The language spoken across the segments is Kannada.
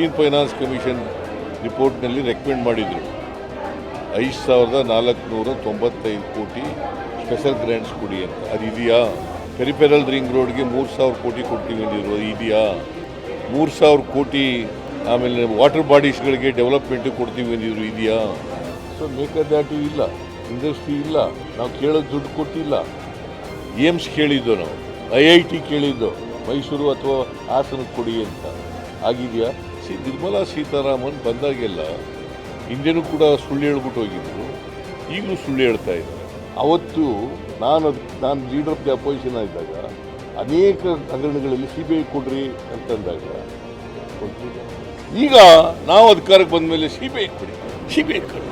ಫಿಫ್ಟೀನ್ ಫೈನಾನ್ಸ್ ಕಮಿಷನ್ ರಿಪೋರ್ಟ್ನಲ್ಲಿ ರೆಕಮೆಂಡ್ ಮಾಡಿದರು. ಐದು ಸಾವಿರದ ನಾಲ್ಕುನೂರ ತೊಂಬತ್ತೈದು ಕೋಟಿ ಸ್ಪೆಷಲ್ ಗ್ರ್ಯಾಂಟ್ಸ್ ಕೊಡಿ ಅಂತ. ಅದು ಇದೆಯಾ? ಪೆರಿಪೆರಲ್ ರಿಂಗ್ ರೋಡ್ಗೆ ಮೂರು ಸಾವಿರ ಕೋಟಿ ಕೊಡ್ತೀವಿ ಅಂದಿರೋ ಅದು ಇದೆಯಾ? ಮೂರು ಸಾವಿರ ಕೋಟಿ ಆಮೇಲೆ ವಾಟರ್ ಬಾಡೀಸ್ಗಳಿಗೆ ಡೆವಲಪ್ಮೆಂಟ್ ಕೊಡ್ತೀವಿ ಅಂದಿದ್ರು. ಇದೆಯಾ? ಸೊ ಮೇಕದಾಟು ಇಲ್ಲ. ಇಂಡಸ್ಟ್ರಿ ಇಲ್ಲ. ನಾವು ಕೇಳೋದು ದುಡ್ಡು ಕೊಟ್ಟಿಲ್ಲ. ಏಮ್ಸ್ ಕೇಳಿದ್ದು ನಾವು. ಐ ಐ ಟಿ ಕೇಳಿದ್ದು. ಮೈಸೂರು ಅಥವಾ ಹಾಸನಕ್ಕೆ ಕೊಡಿ ಅಂತ. ಆಗಿದೆಯಾ? ನಿರ್ಮಲಾ ಸೀತಾರಾಮನ್ ಬಂದಾಗೆಲ್ಲ ಹಿಂದೆನೂ ಕೂಡ ಸುಳ್ಳು ಹೇಳ್ಬಿಟ್ಟು ಹೋಗಿದ್ರು. ಈಗಲೂ ಸುಳ್ಳು ಹೇಳ್ತಾ ಇದ್ದಾರೆ. ಅವತ್ತು ನಾನು ಅದು, ನಾನು ಲೀಡರ್ ಆಫ್ ದಿ ಅಪೋಸಿಷನ್ ಆಗಿದ್ದಾಗ ಅನೇಕ ಹಗರಣಗಳಲ್ಲಿ ಸಿ ಬಿ ಐ ಕೊಡ್ರಿ ಅಂತಂದಾಗ. ಈಗ ನಾವು ಅಧಿಕಾರಕ್ಕೆ ಬಂದ ಮೇಲೆ ಸಿ ಬಿ ಐ ಕೊಡಿ ಸಿ ಬಿ ಐ ಕೊಡಿ.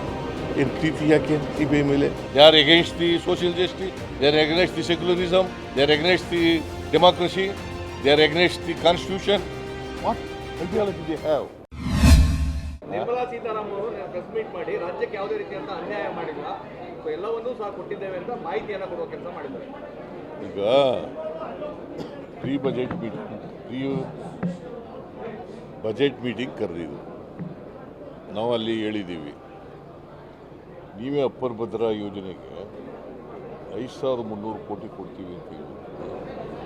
ಏನು ಪ್ರೀತಿ ಯಾಕೆ ಸಿ ಬಿ ಐ ಮೇಲೆ? ಯಾರು against the social justice are against the secularism are against the democracy they are against the constitution what ideology they have Nirmala Sitharaman ಅವರು ಪ್ರೆಸ್ ಮೀಟ್ ಮಾಡಿ ರಾಜ್ಯಕ್ಕೆ ಯಾವುದೇ ರೀತಿಯಂತ ಅನ್ಯಾಯ ಮಾಡಿಲ್ಲ. ಸೊ ಎಲ್ಲವನ್ನೂ ಸಹ ಕೊಟ್ಟಿದ್ದೇವೆ ಅಂತ ಮಾಹಿತಿಯನ್ನು ಕೊಡುವ ಕೆಲಸ ಮಾಡಿದ್ದಾರೆ. ಈಗ pre budget meeting pre budget meeting ಕರೆದಿದ್ದು. ನಾವು ಅಲ್ಲಿ ಹೇಳಿದ್ದೀವಿ. ನೀವೇ ಅಪ್ಪರ್ ಭದ್ರಾ ಯೋಜನೆಗೆ ಐದು ಸಾವಿರದ ಮುನ್ನೂರು ಕೋಟಿ ಕೊಡ್ತೀವಿ ಅಂತ ಹೇಳಿ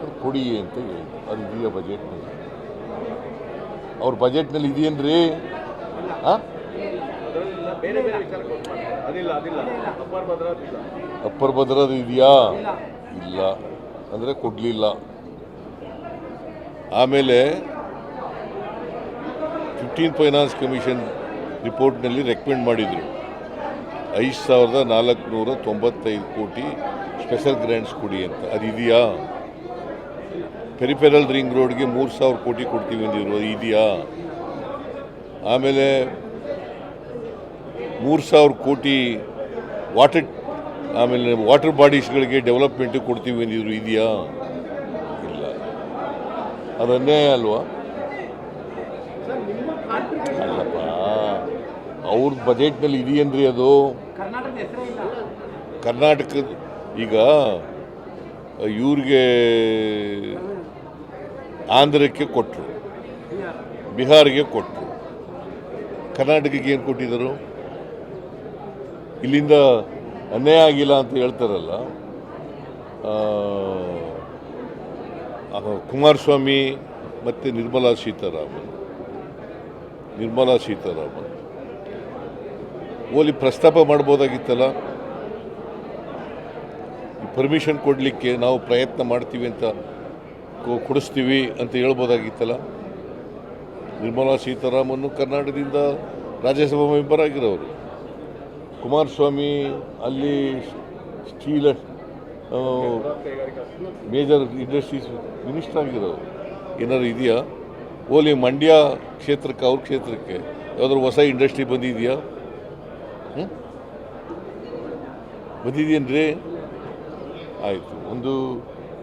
ಅದು ಕೊಡಿ ಅಂತ ಹೇಳಿದ್ರು. ಅದು ಇದೆಯಾ ಬಜೆಟ್ನಲ್ಲಿ ಅವ್ರ ಬಜೆಟ್ನಲ್ಲಿ ಇದೆಯೇನ್ರಿ ಹಾಂ? ಅಪ್ಪರ್ ಭದ್ರದ ಇದೆಯಾ? ಇಲ್ಲ. ಅಂದರೆ ಕೊಡಲಿಲ್ಲ. ಆಮೇಲೆ ಫಿಫ್ಟೀನ್ ಫೈನಾನ್ಸ್ ಕಮಿಷನ್ ರಿಪೋರ್ಟ್ನಲ್ಲಿ ರೆಕಮೆಂಡ್ ಮಾಡಿದರು. ಐದು ಸಾವಿರದ ನಾಲ್ಕುನೂರ ತೊಂಬತ್ತೈದು ಕೋಟಿ ಸ್ಪೆಷಲ್ ಗ್ರ್ಯಾಂಟ್ಸ್ ಕೊಡಿ ಅಂತ. ಅದು ಇದೆಯಾ ಪೆರಿಫೆರಲ್ ರಿಂಗ್ ರೋಡ್ಗೆ ಮೂರು ಸಾವಿರ ಕೋಟಿ ಕೊಡ್ತೀವಿ ಅಂದಿದ್ರು, ಅದು ಇದೆಯಾ? ಆಮೇಲೆ ಮೂರು ಸಾವಿರ ಕೋಟಿ ವಾಟರ್, ಆಮೇಲೆ ವಾಟರ್ ಬಾಡೀಸ್ಗಳಿಗೆ ಡೆವಲಪ್ಮೆಂಟ್ ಕೊಡ್ತೀವಿ ಅಂದಿದ್ರು ಇದೆಯಾ? ಇಲ್ಲ. ಅದು ಅನ್ಯಾಯ ಅಲ್ವಾ? ಅಲ್ಲಪ್ಪ, ಅವ್ರ ಬಜೆಟ್ನಲ್ಲಿ ಇದೆಯಂದ್ರಿ ಅದು? ಕರ್ನಾಟಕದ, ಈಗ ಇವ್ರಿಗೆ ಆಂಧ್ರಕ್ಕೆ ಕೊಟ್ಟರು ಬಿಹಾರಿಗೆ ಕೊಟ್ಟರು ಕರ್ನಾಟಕಕ್ಕೆ ಏನು ಕೊಟ್ಟಿದ್ದರು? ಇಲ್ಲಿಂದ ಅನ್ಯಾಯ ಆಗಿಲ್ಲ ಅಂತ ಹೇಳ್ತಾರಲ್ಲ ಕುಮಾರಸ್ವಾಮಿ ಮತ್ತು ನಿರ್ಮಲಾ ಸೀತಾರಾಮನ್. ನಿರ್ಮಲಾ ಸೀತಾರಾಮನ್. ಓಲಿ ಪ್ರಸ್ತಾಪ ಮಾಡ್ಬೋದಾಗಿತ್ತಲ್ಲ? ಪರ್ಮಿಷನ್ ಕೊಡಲಿಕ್ಕೆ ನಾವು ಪ್ರಯತ್ನ ಮಾಡ್ತೀವಿ ಅಂತ ಕೊಡಿಸ್ತೀವಿ ಅಂತ ಹೇಳ್ಬೋದಾಗಿತ್ತಲ್ಲ? ನಿರ್ಮಲಾ ಸೀತಾರಾಮನ್ ಕರ್ನಾಟಕದಿಂದ ರಾಜ್ಯಸಭಾ ಮೆಂಬರ್ ಆಗಿರೋರು. ಕುಮಾರಸ್ವಾಮಿ ಅಲ್ಲಿ ಸ್ಟೀಲ್ ಮೇಜರ್ ಇಂಡಸ್ಟ್ರೀಸ್ ಮಿನಿಸ್ಟರ್ ಆಗಿರೋರು. ಏನಾದ್ರು ಇದೆಯಾ? ಓಲಿ ಮಂಡ್ಯ ಕ್ಷೇತ್ರಕ್ಕೆ, ಅವ್ರ ಕ್ಷೇತ್ರಕ್ಕೆ ಯಾವ್ದಾದ್ರು ಹೊಸ ಇಂಡಸ್ಟ್ರಿ ಬಂದಿದೆಯಾ? ಹ್ಞೂ ಬಂದಿದೆಯೇನ್ರಿ? ಆಯಿತು, ಒಂದು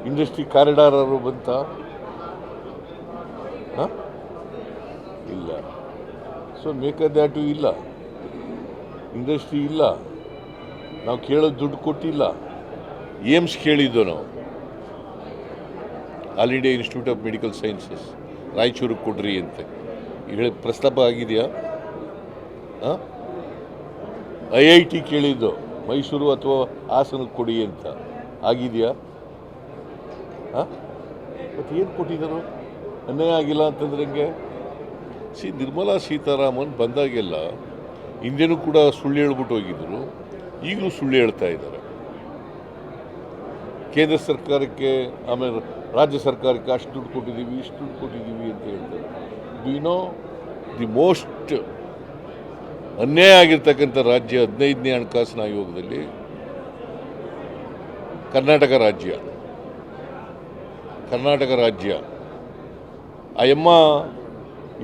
ಇಂಡಸ್ಟ್ರಿ ಕಾರಿಡಾರ್ ಅವರು ಬಂತ? ಇಲ್ಲ. ಸೊ ಮೇಕದಾಟು ಇಲ್ಲ. ಇಂಡಸ್ಟ್ರಿ ಇಲ್ಲ. ನಾವು ಕೇಳೋದು ದುಡ್ಡು ಕೊಟ್ಟಿಲ್ಲ. ಏಮ್ಸ್ ಕೇಳಿದ್ದು ನಾವು. All India institute of medical sciences, ರಾಯಚೂರಿಗೆ ಕೊಡ್ರಿ ಅಂತ. ಹೇಳಿ ಪ್ರಸ್ತಾಪ ಆಗಿದೆಯಾ? ಐ ಐ ಟಿ ಕೇಳಿದ್ದು. ಮೈಸೂರು ಅಥವಾ ಹಾಸನಕ್ಕೆ ಕೊಡಿ ಅಂತ. ಆಗಿದೆಯಾ? ಹಾಂ? ಮತ್ತು ಏನು ಕೊಟ್ಟಿದ್ದರು ಅನ್ಯಾಯ ಆಗಿಲ್ಲ ಅಂತಂದ್ರೆ ಹೆಂಗೆ? ಸಿ, ನಿರ್ಮಲಾ ಸೀತಾರಾಮನ್ ಬಂದಾಗೆಲ್ಲ ಹಿಂದೆನೂ ಕೂಡ ಸುಳ್ಳು ಹೇಳ್ಬಿಟ್ಟು ಹೋಗಿದ್ರು. ಈಗಲೂ ಸುಳ್ಳು ಹೇಳ್ತಾ ಇದ್ದಾರೆ. ಕೇಂದ್ರ ಸರ್ಕಾರಕ್ಕೆ, ಆಮೇಲೆ ರಾಜ್ಯ ಸರ್ಕಾರಕ್ಕೆ ಅಷ್ಟು ದುಡ್ಡು ಕೊಟ್ಟಿದ್ದೀವಿ, ಇಷ್ಟು ದುಡ್ಡು ಕೊಟ್ಟಿದ್ದೀವಿ ಅಂತ ಹೇಳ್ತಾರೆ. ವಿ ನೋ ದಿ ಮೋಸ್ಟ್ ಅನ್ಯಾಯ ಆಗಿರ್ತಕ್ಕಂಥ ರಾಜ್ಯ ಹದಿನೈದನೇ ಹಣಕಾಸಿನ ಆಯೋಗದಲ್ಲಿ? ಕರ್ನಾಟಕ ರಾಜ್ಯ. ಕರ್ನಾಟಕ ರಾಜ್ಯ. ಆ ಎಮ್ಮ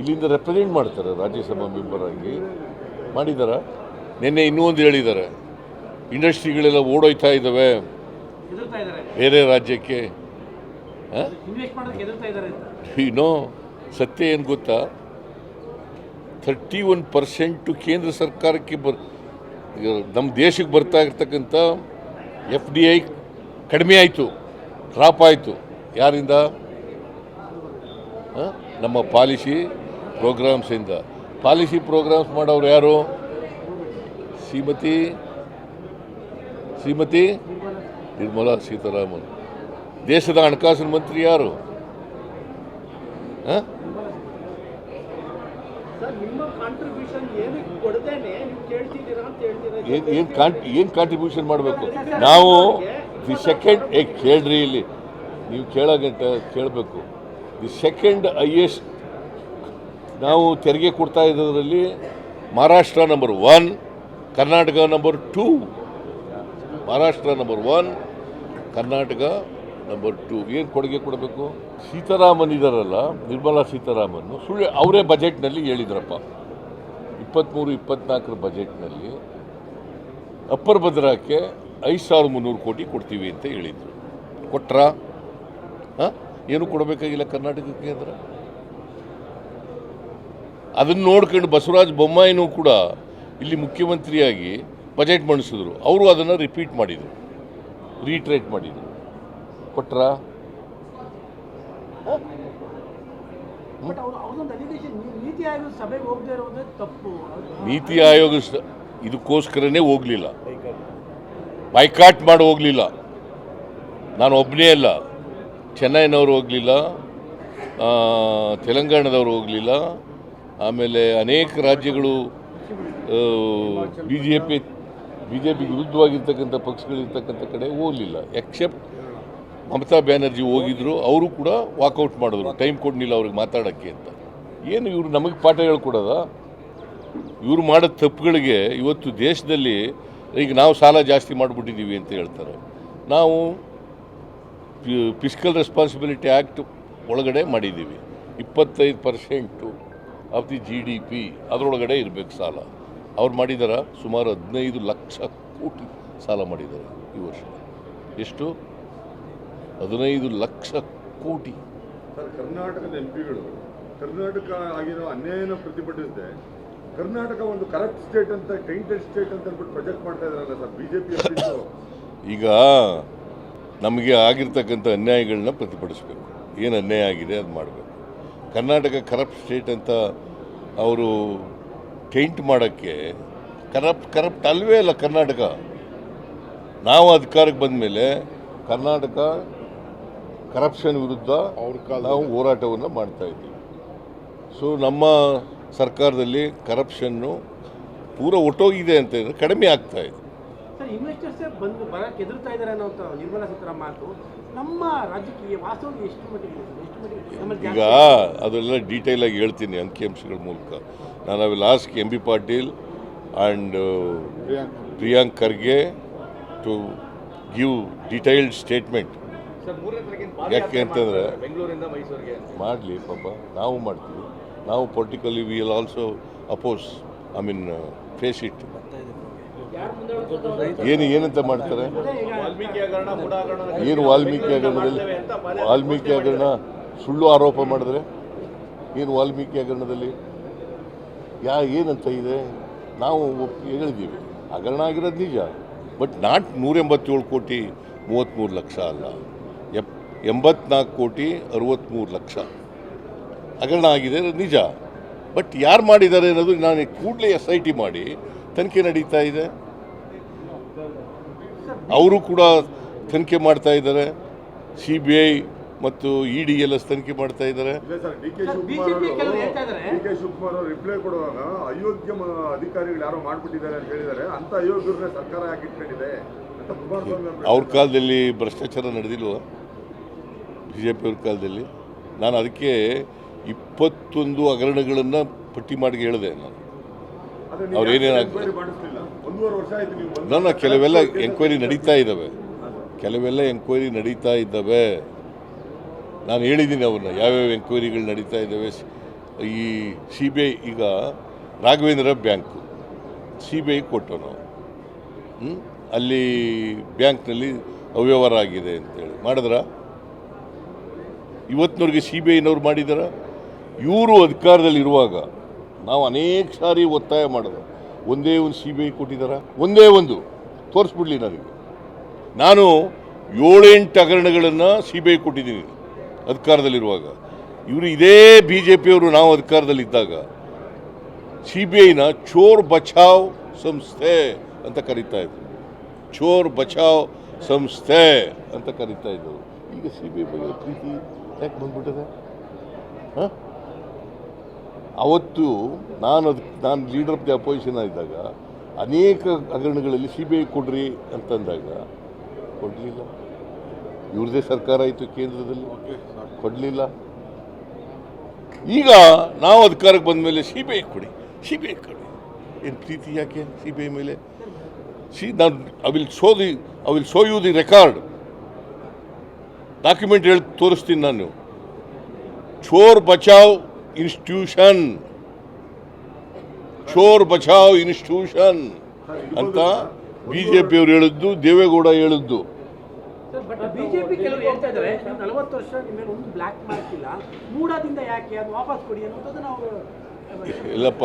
ಇಲ್ಲಿಂದ ರೆಪ್ರೆಸೆಂಟ್ ಮಾಡ್ತಾರೆ ರಾಜ್ಯಸಭಾ ಮೆಂಬರ್ ಆಗಿ. ಮಾಡಿದಾರ? ನಿನ್ನೆ ಇನ್ನೂ ಒಂದು ಹೇಳಿದ್ದಾರೆ ಇಂಡಸ್ಟ್ರಿಗಳೆಲ್ಲ ಓಡೋಯ್ತಾ ಇದ್ದಾವೆ ಬೇರೆ ರಾಜ್ಯಕ್ಕೆ. ಇನ್ವೆಸ್ಟ್ ಮಾಡೋದಕ್ಕೆ ಹೆದರ್ತಾ ಇದ್ದಾರೆ ಅಂತ. ನೋ ಸತ್ಯ ಏನು ಗೊತ್ತಾ? ಥರ್ಟಿ ಒನ್ ಪರ್ಸೆಂಟು ಕೇಂದ್ರ ಸರ್ಕಾರಕ್ಕೆ ಬರ್ ನಮ್ಮ ದೇಶಕ್ಕೆ ಬರ್ತಾ ಇರ್ತಕ್ಕಂಥ ಎಫ್ ಡಿ ಐ ಕಡಿಮೆ ಆಯಿತು ಡ್ರಾಪ್ ಆಯಿತು. ಯಾರಿಂದ? ನಮ್ಮ ಪಾಲಿಸಿ ಪ್ರೋಗ್ರಾಮ್ಸಿಂದ ಪಾಲಿಸಿ ಪ್ರೋಗ್ರಾಮ್ಸ್ ಮಾಡೋರು ಯಾರು? ಶ್ರೀಮತಿ? ಶ್ರೀಮತಿ? ನಿರ್ಮಲಾ ಸೀತಾರಾಮನ್. ದೇಶದ ಹಣಕಾಸಿನ ಮಂತ್ರಿ ಯಾರು? ಏನು ಕಾಂಟ್ರಿಬ್ಯೂಷನ್ ಮಾಡಬೇಕು? ನಾವು ದಿ ಸೆಕೆಂಡ್ ಏ ಕೇಳ್ರಿ ಇಲ್ಲಿ. ನೀವು ಕೇಳೋಗಂಟ ಕೇಳಬೇಕು. ದಿ ಸೆಕೆಂಡ್ ಹೈಯೆಸ್ಟ್ ನಾವು ತೆರಿಗೆ ಕೊಡ್ತಾ ಇದ್ದದ್ರಲ್ಲಿ Maharashtra number one Karnataka number two Maharashtra number one Karnataka number two ಏನು ಕೊಡುಗೆ ಕೊಡಬೇಕು? ಸೀತಾರಾಮನ್ ಇದ್ದಾರಲ್ಲ ನಿರ್ಮಲಾ ಸೀತಾರಾಮನ್, ಸುಳ್ಳು ಅವರೇ ಬಜೆಟ್ನಲ್ಲಿ ಹೇಳಿದ್ರಪ್ಪ. ಇಪ್ಪತ್ತ್ಮೂರು ಇಪ್ಪತ್ನಾಲ್ಕರ ಬಜೆಟ್ನಲ್ಲಿ ಅಪ್ಪರ್ ಭದ್ರಾಕ್ಕೆ ಐದು ಸಾವಿರದ ಮುನ್ನೂರು ಕೋಟಿ ಕೊಡ್ತೀವಿ ಅಂತ ಹೇಳಿದರು. ಕೊಟ್ರಾ? ಹಾಂ? ಏನು ಕೊಡಬೇಕಾಗಿಲ್ಲ ಕರ್ನಾಟಕಕ್ಕೆ ಅಂದ್ರೆ? ಅದನ್ನು ನೋಡ್ಕೊಂಡು ಬಸವರಾಜ ಬೊಮ್ಮಾಯಿನೂ ಕೂಡ ಇಲ್ಲಿ ಮುಖ್ಯಮಂತ್ರಿಯಾಗಿ ಬಜೆಟ್ ಮಂಡಿಸಿದ್ರು. ಅವರು ಅದನ್ನು ರಿಪೀಟ್ ಮಾಡಿದರು. ರೀಟ್ರೇಟ್ ಮಾಡಿದರು. ಕೊಟ್ರ? ಬಟ್ ಅವ್ರು ಅವ್ರದೊಂದು ಅಲಿಗೇಷನ್ ನೀತಿ ಆಯೋಗ ಸಭೆಗೆ ಹೋಗದೆ ಇರೋದೇ ತಪ್ಪು. ನೀತಿ ಆಯೋಗ ಸ- ಇದಕ್ಕೋಸ್ಕರನೇ ಹೋಗಲಿಲ್ಲ. ಬೈಕಾಟ್ ಮಾಡಿ ಹೋಗಲಿಲ್ಲ. ನಾನು ಒಬ್ಬನೇ ಅಲ್ಲ. ಚೆನ್ನೈನವರು ಹೋಗಲಿಲ್ಲ ತೆಲಂಗಾಣದವರು ಹೋಗಲಿಲ್ಲ, ಆಮೇಲೆ ಅನೇಕ ರಾಜ್ಯಗಳು B J P B J P ವಿರುದ್ಧವಾಗಿರ್ತಕ್ಕಂಥ ಪಕ್ಷಗಳಿರ್ತಕ್ಕಂಥ ಕಡೆ ಹೋಗಲಿಲ್ಲ ಎಕ್ಸೆಪ್ಟ್ ಮಮತಾ ಬ್ಯಾನರ್ಜಿ ಹೋಗಿದ್ರು, ಅವರು ಕೂಡ ವಾಕೌಟ್ ಮಾಡಿದ್ರು ಟೈಮ್ ಕೊಡಲಿಲ್ಲ ಅವ್ರಿಗೆ ಮಾತಾಡೋಕ್ಕೆ ಅಂತ. ಏನು ಇವರು ನಮಗೆ ಪಾಠ ಹೇಳ್ಕೊಡೋದ? ಇವರು ಮಾಡೋ ತಪ್ಪುಗಳಿಗೆ ಇವತ್ತು ದೇಶದಲ್ಲಿ ಈಗ ನಾವು ಸಾಲ ಜಾಸ್ತಿ ಮಾಡಿಬಿಟ್ಟಿದ್ದೀವಿ ಅಂತ ಹೇಳ್ತಾರೆ. ನಾವು ಫಿಸಿಕಲ್ ರೆಸ್ಪಾನ್ಸಿಬಿಲಿಟಿ ಆ್ಯಕ್ಟ್ ಒಳಗಡೆ ಮಾಡಿದ್ದೀವಿ. ಇಪ್ಪತ್ತೈದು percent of the G D P ಅದರೊಳಗಡೆ ಇರಬೇಕು ಸಾಲ. ಅವ್ರು ಮಾಡಿದಾರ ಸುಮಾರು ಹದಿನೈದು ಲಕ್ಷ ಕೋಟಿ ಸಾಲ ಮಾಡಿದ್ದಾರೆ ಈ ವರ್ಷ. ಎಷ್ಟು? ಹದಿನೈದು ಲಕ್ಷ ಕೋಟಿ. ಸರ್ ಕರ್ನಾಟಕದ ಎಂ ಪಿಗಳು ಕರ್ನಾಟಕ ಆಗಿರೋ ಅನ್ಯಾಯನ ಪ್ರತಿಭಟಿಸಿದೆ ಕರ್ನಾಟಕ ಒಂದು ಕರಪ್ಟ್ ಸ್ಟೇಟ್ ಅಂತ ಟೈಂಟೆಡ್ ಸ್ಟೇಟ್ ಅಂತ ಅಂದ್ಬಿಟ್ಟು ಪ್ರೊಜೆಕ್ಟ್ ಮಾಡ್ತಾ ಇದಾರಲ್ಲ ಸರ್ ಬಿಜೆಪಿ ಈಗ ನಮಗೆ ಆಗಿರ್ತಕ್ಕಂಥ ಅನ್ಯಾಯಗಳನ್ನ ಪ್ರತಿಭಟಿಸಬೇಕು. ಏನು ಅನ್ಯಾಯ ಆಗಿದೆ ಅದು ಮಾಡಬೇಕು. ಕರ್ನಾಟಕ ಕರಪ್ಟ್ ಸ್ಟೇಟ್ ಅಂತ ಅವರು ಟೈಂಟ್ ಮಾಡೋಕ್ಕೆ ಕರಪ್ಟ್ ಕರಪ್ಟ್ ಅಲ್ವೇ ಅಲ್ಲ ಕರ್ನಾಟಕ. ನಾವು ಅಧಿಕಾರಕ್ಕೆ ಬಂದ ಮೇಲೆ ಕರ್ನಾಟಕ ಕರಪ್ಷನ್ ವಿರುದ್ಧ ಅವ್ರ ನಾವು ಹೋರಾಟವನ್ನು ಮಾಡ್ತಾ ಇದ್ದೀವಿ. ಸೊ ನಮ್ಮ ಸರ್ಕಾರದಲ್ಲಿ ಕರಪ್ಷನ್ನು ಪೂರ ಒಟ್ಟೋಗಿದೆ ಅಂತ ಹೇಳಿದ್ರೆ ಕಡಿಮೆ ಆಗ್ತಾ ಇದೆ. ಇನ್ವೆಸ್ಟರ್ಸೇ ಬಂದು ಬರಕ್ಕೆ ಎದುರ್ತಾ ಇದ್ದಾರೆ ಅನ್ನೋಂಥ ಅಂತ ನಿರ್ಮಲಾ ಸೀತಾರಾಮ್ ಮಾತು ನಮ್ಮ ರಾಜಕೀಯ ವಾಸ್ತವ ಎಷ್ಟು ಮಟ್ಟಿಗೆ ಎಷ್ಟು ಮಟ್ಟಿಗೆ ಈಗ ಅದೆಲ್ಲ ಡೀಟೇಲ್ ಆಗಿ ಹೇಳ್ತೀನಿ ಅಂಕಿಅಂಶಗಳ ಮೂಲಕ. ನಾನು I will ask M B Patil and Priyank. Kharge to give detailed statement ಯಾಕೆ ಅಂತಂದ್ರೆ? ಬೆಂಗಳೂರಿಂದ ಮೈಸೂರಿಗೆ. ಮಾಡಲಿ ಪಾಪ ನಾವು ಮಾಡ್ತೀವಿ. ನಾವು politically we will also oppose I mean face it ಏನು, ಏನಂತ ಮಾಡ್ತಾರೆ? ಏನು ವಾಲ್ಮೀಕಿ ಹಗರಣದಲ್ಲಿ, ವಾಲ್ಮೀಕಿ ಹಗರಣ ಸುಳ್ಳು ಆರೋಪ ಮಾಡಿದ್ರೆ ಏನು ವಾಲ್ಮೀಕಿ ಹಗರಣದಲ್ಲಿ? ಯಾ, ಏನಂತ ಇದೆ? ನಾವು ಹೇಳಿದ್ದೀವಿ. ಹಗರಣ ಆಗಿರೋದು ನಿಜ. ಬಟ್ ನಾಟ್ ನೂರೆಂಬತ್ತೇಳು ಕೋಟಿ ಮೂವತ್ತ್ಮೂರು ಲಕ್ಷ ಅಲ್ಲ. ಎಪ್, ಎಂಬತ್ನಾಲ್ಕು ಕೋಟಿ ಅರವತ್ತ್ಮೂರು ಲಕ್ಷ. ಹಗರಣ ಆಗಿದೆ ನಿಜ. ಬಟ್ ಯಾರು ಮಾಡಿದ್ದಾರೆ ಅನ್ನೋದು ನಾನು ಕೂಡಲೇ ಎಸ್ ಐ ಟಿ ಮಾಡಿ ತನಿಖೆ ನಡೀತಾ ಇದೆ. ಅವರು ಕೂಡ ತನಿಖೆ ಮಾಡ್ತಾ ಇದ್ದಾರೆ. ಸಿ ಬಿ ಐ ಮತ್ತು ಇ ಡಿ ಎಲ್ ಎಸ್ ತನಿಖೆ ಮಾಡ್ತಾ ಇದ್ದಾರೆ. ರಿಪ್ಲೈ ಕೊಡುವಾಗ ಅಯೋಗ್ಯ ಮ- ಅಧಿಕಾರಿಗಳು ಯಾರೋ ಮಾಡ್ಬಿಟ್ಟಿದ್ದಾರೆ ಅಂತ ಹೇಳಿದ್ದಾರೆ. ಅಂತ ಅಯೋಗ್ಯರನ್ನ ಸರ್ಕಾರ ಯಾಕೆ ಇಟ್ಕೊಂಡಿದೆ ಅಂತ ಕುಮಾರಸ್ವಾಮಿ ಅವರು ಕಾಲದಲ್ಲಿ ಭ್ರಷ್ಟಾಚಾರ ನಡೆದಿಲ್ವ? ಬಿ ಜೆ ಪಿಯವ್ರ ಕಾಲದಲ್ಲಿ? ನಾನು ಅದಕ್ಕೆ ಇಪ್ಪತ್ತೊಂದು ಹಗರಣಗಳನ್ನು ಪಟ್ಟಿ ಮಾಡಿ ಹೇಳಿದೆ ನಾನು. ಅವ್ರು ಏನೇನು ನನ್ನ ಕೆಲವೆಲ್ಲ ಎಂಕ್ವೈರಿ ನಡೀತಾ ಇದ್ದಾವೆ ಕೆಲವೆಲ್ಲ ಎಂಕ್ವೈರಿ ನಡೀತಾ ಇದ್ದಾವೆ. ನಾನು ಹೇಳಿದ್ದೀನಿ ಅವ್ರನ್ನ ಯಾವ್ಯಾವ ಎಂಕ್ವೈರಿಗಳು ನಡೀತಾ ಇದ್ದಾವೆ. ಈ ಸಿ ಬಿ ಐ ಈಗ Raghavendra bank C B I ಕೊಟ್ಟು ನಾವು? ಅಲ್ಲಿ ಬ್ಯಾಂಕ್ನಲ್ಲಿ ಅವ್ಯವಹಾರ ಆಗಿದೆ ಅಂತೇಳಿ. ಮಾಡಿದ್ರ? ಇವತ್ತಿನವ್ರಿಗೆ ಸಿ ಬಿ ಐನವ್ರು ಮಾಡಿದಾರ? ಇವರು ಅಧಿಕಾರದಲ್ಲಿರುವಾಗ ನಾವು ಅನೇಕ ಸಾರಿ ಒತ್ತಾಯ ಮಾಡಿದೆ ಒಂದೇ ಒಂದು ಸಿ ಬಿ ಐ ಕೊಟ್ಟಿದ್ದಾರೆ ಒಂದೇ ಒಂದು. ತೋರಿಸ್ಬಿಡ್ಲಿ ನನಗೆ ನಾನು ಏಳೆಂಟು ಹಗರಣಗಳನ್ನು ಸಿ ಬಿ ಐ ಕೊಟ್ಟಿದ್ದೀನಿ ಅಧಿಕಾರದಲ್ಲಿರುವಾಗ. ಇವರು ಇದೇ ಬಿ ಜೆ ಪಿಯವರು ನಾವು ಅಧಿಕಾರದಲ್ಲಿದ್ದಾಗ ಸಿ ಬಿ ಐನ ಚೋರ್ ಬಚಾವ್ ಸಂಸ್ಥೆ ಅಂತ ಕರೀತಾ ಇದ್ರು. ಚೋರ್ ಬಚಾವ್ ಸಂಸ್ಥೆ ಅಂತ ಕರೀತಾ ಇದ್ರು. ಈಗ ಸಿ ಬಿ ಐ ಬಗ್ಗೆ ಪ್ರೀತಿ ಯಾಕೆ ಬಂದ್ಬಿಟ್ಟಿದೆ? ಹಾಂ? ಅವತ್ತು ನಾನು ಅದಕ್ಕೆ ನಾನು ಲೀಡರ್ ಆಫ್ ದಿ ಅಪೋಸಿಷನ್ ಆಗಿದ್ದಾಗ, ಅನೇಕ ಹಗರಣಗಳಲ್ಲಿ ಸಿ ಬಿ ಐ ಕೊಡ್ರಿ ಅಂತಂದಾಗ ಕೊಡಲಿಲ್ಲ. ಇವ್ರದೇ ಸರ್ಕಾರ ಆಯಿತು ಕೇಂದ್ರದಲ್ಲಿ. ಕೊಡಲಿಲ್ಲ. ಈಗ ನಾವು ಅಧಿಕಾರಕ್ಕೆ ಬಂದ ಮೇಲೆ ಸಿ ಬಿ ಐ ಕೊಡಿ ಸಿ ಬಿ ಐ ಕೊಡಿ. ಏನು ಪ್ರೀತಿ ಯಾಕೆ ಸಿ ಬಿ ಐ ಮೇಲೆ? ಸಿ ನಾನು I will show the I will show you the record document ಹೇಳಿ ತೋರಿಸ್ತೀನಿ ನಾನು. ಚೋರ್ ಬಚಾವ್ ಇನ್ಸ್ಟಿಟ್ಯೂಷನ್. ಚೋರ್ ಬಚಾವ್ ಇನ್ಸ್ಟಿಟ್ಯೂಷನ್ ಅಂತ ಬಿ ಜೆ ಪಿಯವರು ಹೇಳಿದ್ದು. ದೇವೇಗೌಡ ಹೇಳಿದ್ದು ಇಲ್ಲಪ್ಪ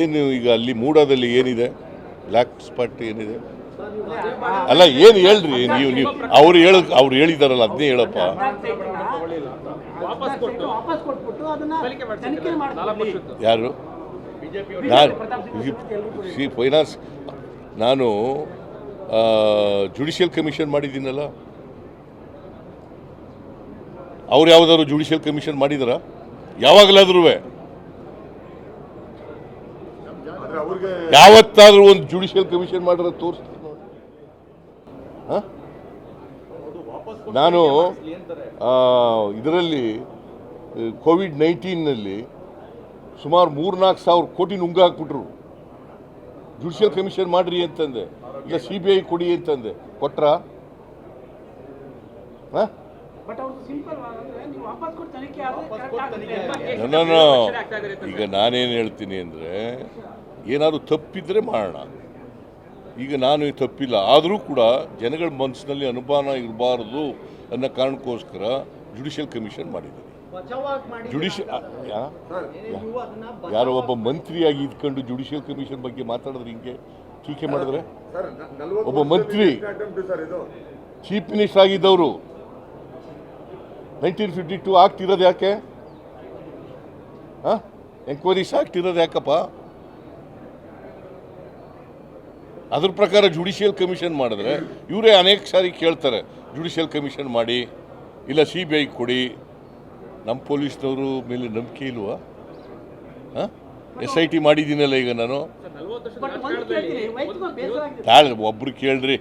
ಏನು ಈಗ ಅಲ್ಲಿ ಮೂಡಾದಲ್ಲಿ ಏನಿದೆ? ಬ್ಲ್ಯಾಕ್ ಸ್ಪಾಟ್ ಏನಿದೆ? ಅಲ್ಲ ಏನು ಹೇಳ್ರಿ ನೀವು ನೀವು ಅವ್ರು ಹೇಳ ಅವ್ರು ಹೇಳಿದಾರಲ್ಲ ಅದನ್ನೇ ಹೇಳಪ್ಪ. ವಾಪಸ್ ಕೊಟ್ಟು ವಾಪಸ್ ಕೊಟ್ಬಿಟ್ಟು ಅದನ್ನ ತನಿಖೆ ಮಾಡ್ಕೊಳ್ಳಿ ಯಾರು? ಬಿಜೆಪಿ ನಾನು ಶ್ರೀ ಸಿ ಫೈನಾನ್ಸ್ ನಾನು ಜುಡಿಷಿಯಲ್ ಕಮಿಷನ್ ಮಾಡಿದ್ದೀನಲ್ಲ. ಅವ್ರು ಯಾವ್ದಾದ್ರು ಜುಡಿಷಿಯಲ್ ಕಮಿಷನ್ ಮಾಡಿದಾರ? ಯಾವಾಗಲಾದ್ರೂ ಯಾವತ್ತಾದ್ರೂ ಒಂದು ಜುಡಿಷಿಯಲ್ ಕಮಿಷನ್ ಮಾಡಿರೋ ತೋರಿಸ್ತೀನಿ ನೋಡಿ. ಹ? ನಾನು ಇದರಲ್ಲಿ ಕೋವಿಡ್ ನೈನ್ಟೀನ್ನಲ್ಲಿ ಸುಮಾರು ಮೂರ್ನಾಲ್ಕು ಸಾವಿರ ಕೋಟಿ ನುಂಗಾಕ್ಬಿಟ್ರು. ಜುಡಿಷಿಯಲ್ ಕಮಿಷನ್ ಮಾಡ್ರಿ ಅಂತಂದೆ. ಇಲ್ಲ ಸಿ ಬಿ ಐ ಕೊಡಿ ಅಂತಂದೆ. ಕೊಟ್ರ? ಬಟ್ ಅವ್ರದ್ದು ಸಿಂಪಲ್ ಅಂದ್ರೆ ನೀವು ವಾಪಸ್ ಕೊಟ್ಟು ತನಿಖೆ ಆದ್ರೆ ವಾಪಸ್ correct ಕೊಟ್ಟು ಆಗುತ್ತೆ ತನಿಖೆ ನಾನು ಈಗ ನಾನೇನು ಹೇಳ್ತೀನಿ ಅಂದರೆ ಏನಾದರೂ ತಪ್ಪಿದ್ರೆ ಮಾಡೋಣ ಈಗ ನಾನು ಈ ತಪ್ಪಿಲ್ಲ. ಆದರೂ ಕೂಡ ಜನಗಳ ಮನಸ್ಸಿನಲ್ಲಿ ಅನುಮಾನ ಇರಬಾರ್ದು ಅನ್ನೋ ಕಾರಣಕ್ಕೋಸ್ಕರ ಜುಡಿಷಿಯಲ್ ಕಮಿಷನ್ ಮಾಡಿದ್ದೀನಿ ಜುಡಿಷಿಯ ಯಾರೋ ಒಬ್ಬ ಮಂತ್ರಿಯಾಗಿ ಇದ್ಕೊಂಡು ಜುಡಿಷಿಯಲ್ ಕಮಿಷನ್ ಬಗ್ಗೆ ಮಾತಾಡಿದ್ರೆ ಹಿಂಗೆ ಟೀಕೆ ಮಾಡಿದ್ರೆ? ಒಬ್ಬ ಮಂತ್ರಿ. ಅಟೆಂಪ್ಟ್ ಸರ್ ಇದು. ಚೀಫ್ ಮಿನಿಸ್ಟರ್ ಆಗಿದ್ದವರು. ನೈನ್ಟೀನ್ ಫಿಫ್ಟಿ ಟು ಆಗ್ತಿರೋದು ಯಾಕೆ? ಹಾಂ ಎಂಕ್ವೈರೀಸ್ ಆಗ್ತಿರೋದು ಯಾಕಪ್ಪ? ಅದ್ರ ಪ್ರಕಾರ ಜುಡಿಷಿಯಲ್ ಕಮಿಷನ್ ಮಾಡಿದ್ರೆ ಇವರೇ ಅನೇಕ ಸಾರಿ ಕೇಳ್ತಾರೆ ಜುಡಿಷಿಯಲ್ ಕಮಿಷನ್ ಮಾಡಿ ಇಲ್ಲ ಸಿ ಬಿ ಐ ಕೊಡಿ ನಮ್ಮ ಪೊಲೀಸ್ನವರು ಮೇಲೆ ನಂಬಿಕೆ ಇಲ್ವಾ? ಹಾಂ? ಎಸ್ ಐ ಟಿ ಮಾಡಿದ್ದೀನಲ್ಲ ಈಗ ನಾನು. ಬೇಸರ ಒಬ್ರು ಕೇಳ್ರಿ.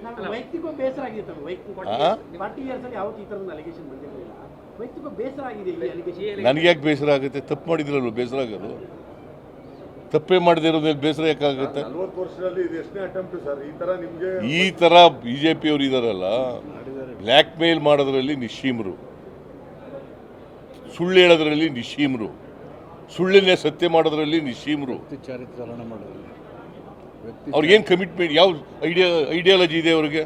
ನನಗೆ ಯಾಕೆ ಬೇಸರ ಆಗುತ್ತೆ? ತಪ್ಪು ಮಾಡಿದ್ರಲ್ವ ಬೇಸರ ಆಗೋದು? ತಪ್ಪೇ ಮಾಡದೇ ಇರೋದ್ರಲ್ಲಿ ಬೇಸರ ಯಾಕಾಗುತ್ತೆ? ಈ ತರ ನಿಮ್ಗೆ ಈ ಥರ ಬಿ ಜೆ ಪಿಯವರು ಇದಾರಲ್ಲ ಬ್ಲ್ಯಾಕ್ ಮೇಲ್ ಮಾಡೋದ್ರಲ್ಲಿ ನಿಶ್ಚೀಮರು ಸುಳ್ಳು ಹೇಳೋದ್ರಲ್ಲಿ ನಿಶ್ಚೀಮರು ಸುಳ್ಳನ್ನೇ ಸತ್ಯ ಮಾಡೋದ್ರಲ್ಲಿ ನಿಶ್ಚೀಮರು ಅವ್ರಿಗೇನು ಕಮಿಟ್ಮೆಂಟ್ ಯಾವ ಐಡಿಯಾ ಐಡಿಯಾಲಜಿ ಇದೆ ಅವ್ರಿಗೆ?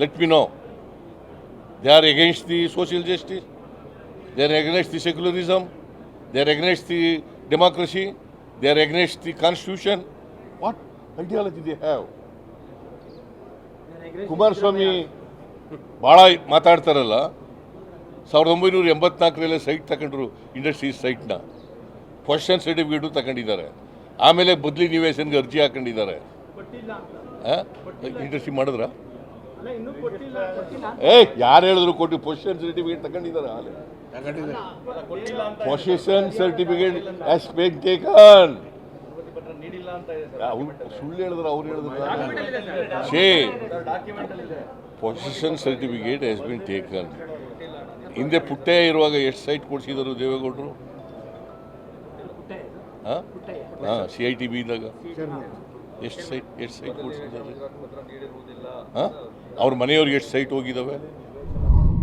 Let me know they are against the social justice they are against the secularism they are against the democracy they are against the constitution what ideology they have Kumaraswamy ಭಾಳ ಮಾತಾಡ್ತಾರಲ್ಲ. ಸಾವಿರದ ಒಂಬೈನೂರ ಎಂಬತ್ನಾಲ್ಕರಲ್ಲೇ ಸೈಟ್ ತಗೊಂಡ್ರು ಇಂಡಸ್ಟ್ರೀಸ್ ಸೈಟ್ನ ಪೊಸಿಷನ್ ಸರ್ಟಿಫಿಕೇಟು ತಗೊಂಡಿದ್ದಾರೆ. ಆಮೇಲೆ ಬದಲಿ ನಿವೇಶನ್ಗೆ ಅರ್ಜಿ ಹಾಕೊಂಡಿದ್ದಾರೆ. ಇಂಡಸ್ಟ್ರಿ ಮಾಡಿದ್ರ? ಅಲ್ಲ ಇನ್ನೂ ಕೊಟ್ಟಿಲ್ಲ ಕೊಟ್ಟಿಲ್ಲ. ಏ ಯಾರು ಹೇಳಿದ್ರು ಕೊಟ್ಟು ಪೊಸಿಷನ್ ಸರ್ಟಿಫಿಕೇಟ್ ತಗೊಂಡಿದ್ದಾರೆ ಆಲೆ. Position certificate has been taken ಪತ್ರ ನೀಡಿಲ್ಲ ಅಂತ ಇದೆ ಸರ್. ಸುಳ್ಳು ಹೇಳಿದ್ರು ಅವ್ರು ಹೇಳಿದ್ರು ಶೇ ಡಾಕ್ಯುಮೆಂಟ್ ಅಲ್ಲಿ ಇದೆ position certificate has been taken ಹಿಂದೆ ಪುಟ್ಟೆ ಇರುವಾಗ ಎಷ್ಟು ಸೈಟ್ ಕೊಡಿಸಿದರು ದೇವೇಗೌಡರು? ಹಾಂ? ಹಾಂ ಸಿ ಐ ಟಿ ಬಿ ಇದ್ದಾಗ. ಎಷ್ಟು ಸೈಟ್ ಎಷ್ಟು ಸೈಟ್ ಕೊಡಿಸಿದ್ದಾರೆ? ಹಾಂ? ಅವ್ರ ಮನೆಯವ್ರಿಗೆ ಎಷ್ಟು ಸೈಟ್ ಹೋಗಿದ್ದಾವೆ